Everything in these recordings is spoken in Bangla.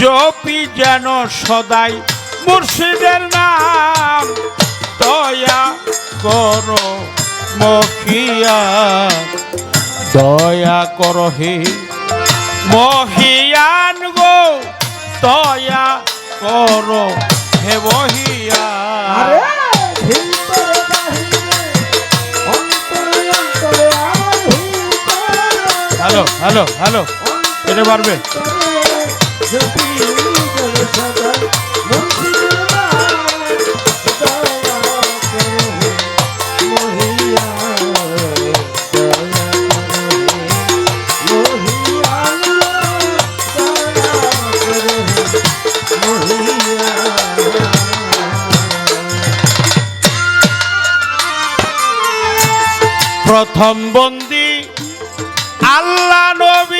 জপি যেন সদাই মুর্শিদের নাম। দয়া করো মখিয়া দয়া করো হে মহিয়ান গো। দয়া করো হে মহিয়া। হ্যালো হ্যালো হ্যালো এটা পারবে? প্রথম বন্দি আল্লাহ নবী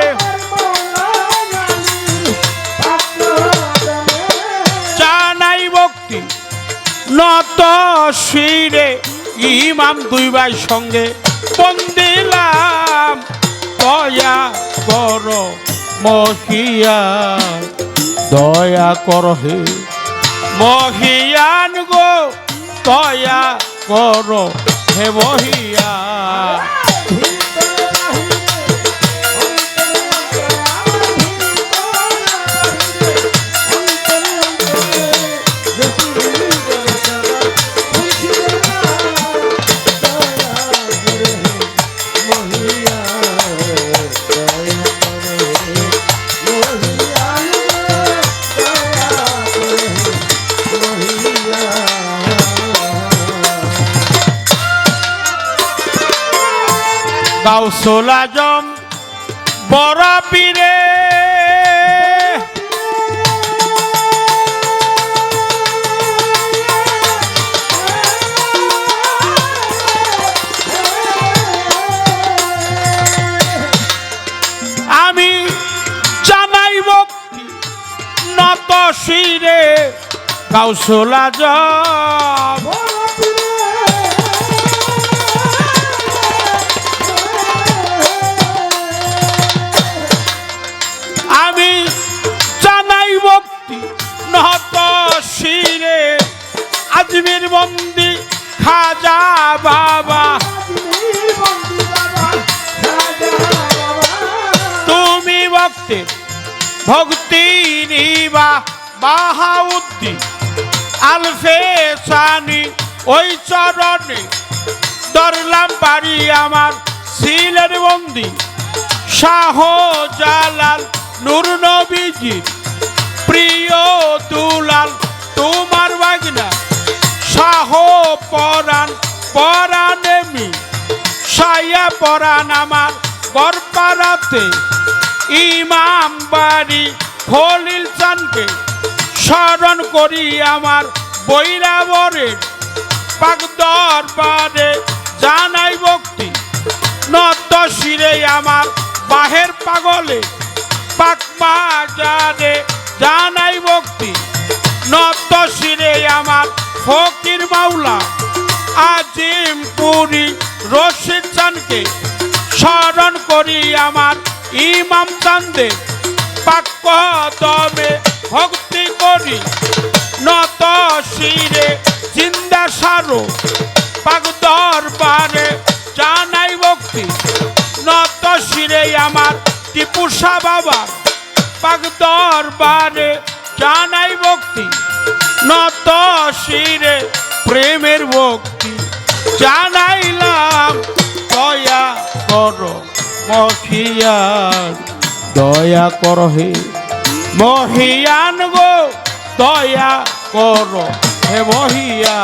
শিরে ইমাম দুই ভাই সঙ্গে বন্দিলাম। দয়া কর মহিয়া, দয়া কর হে মহিয়ান গো, দয়া কর হে মহিয়া। গাউসুল আজম বড় পীরে। আমি জানাই ভক্তি নত শিরে গাউসুল আজম। খাজা বাবা। তুমি ভক্তি ভক্তি নিবা বাহাউদ্দিন। আলফে সানি, ওই চরণে দরলাম বাড়ি আমার সিলের বন্দি। শাহ জালাল নূর নবীজি প্রিয় দুলাল, তোমার বাগনা শাহ পরাণ পরাণেমি সায়া পরাণ আমার গরপাড়াতে ইমাম বাড়ি খলিল চানকে। স্মরণ করি আমার বৈরাবরের পাক দরবারে জানাই ভক্তি। নত শিরে আমার বাহের পাগলে। পাক বাজারে জানাই ভক্তি। নত শিরে আমার ফকির মাওলা, আজিম পুরি রশিদ চানকে স্মরণ করি আমার ইমাম চান্দে পাক্য তবে ভক্তি করি, নত শিরে জিন্দা সারো। পাক দরবারে জানাই ভক্তি, নত শিরে আমার টিপুষা বাবা। পাক দরবারে জানাই ভক্তি। নত শিরে প্রেমের ভক্তি জানাইলাম। দয়া কর মহিয়ান, দয়া কর হে মহিয়ান গো, দয়া কর হে মহিয়া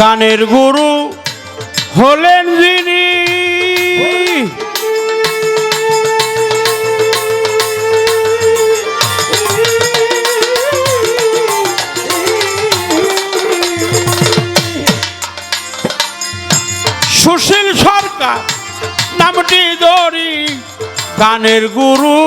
গানের গুরু হলেন যিনি। সুশীল সরকার নামটি দরি গানের গুরু।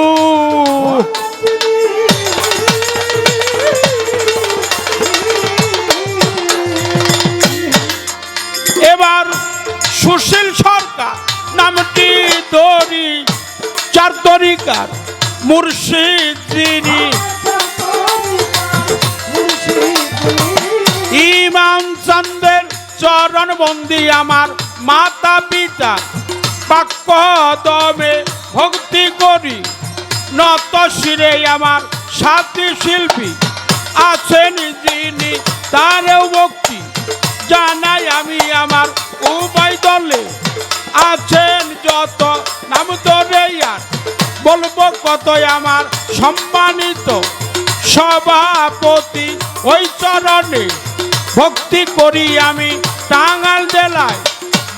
সুশীল সরকার, নামটি দরি চার তরিকার, মুর্শিদ যিনি। ইমাম চন্দ্রের চরণ বন্দি আমার মাতা পিতা। বাক্য দমে ভক্তি করি, নত শিরে আমার সাথী শিল্পী। আছেন যিনি তারেও ভক্তি। আছেন যত, নাম ধরে আর। বলব কত আমার সম্মানিত সভাপতি ওই চরণে। ভক্তি করি আমি টাঙ্গাল জেলায়।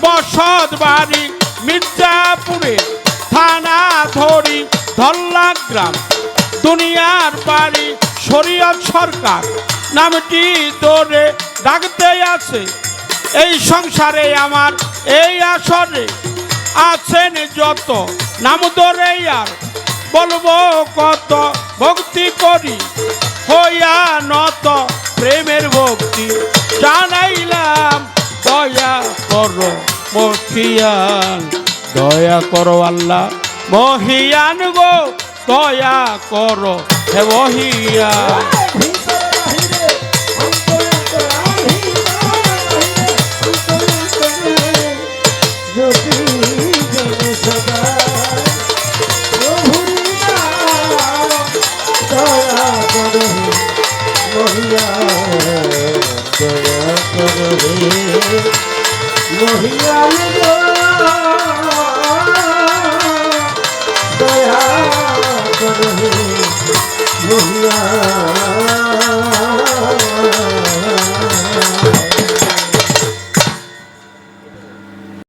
বসত বাড়ি মির্জাপুরে। থানা ধরি ধল্লা গ্রাম। দুনিয়ার বাড়ি শরীয়ত সরকার। নামটি ধরে ডাকতে আছে। এই সংসারে আমার এই আসরে আছেন যত। নাম ধরে আর বলব কত। ভক্তি করি, হইয়া নত প্রেমের ভক্তি। জানাইলাম, দয়া করো মহিয়ান, দয়া করো আল্লাহ। মহিয়ান গো, দয়া করো হে মহিয়ান। মহিয়া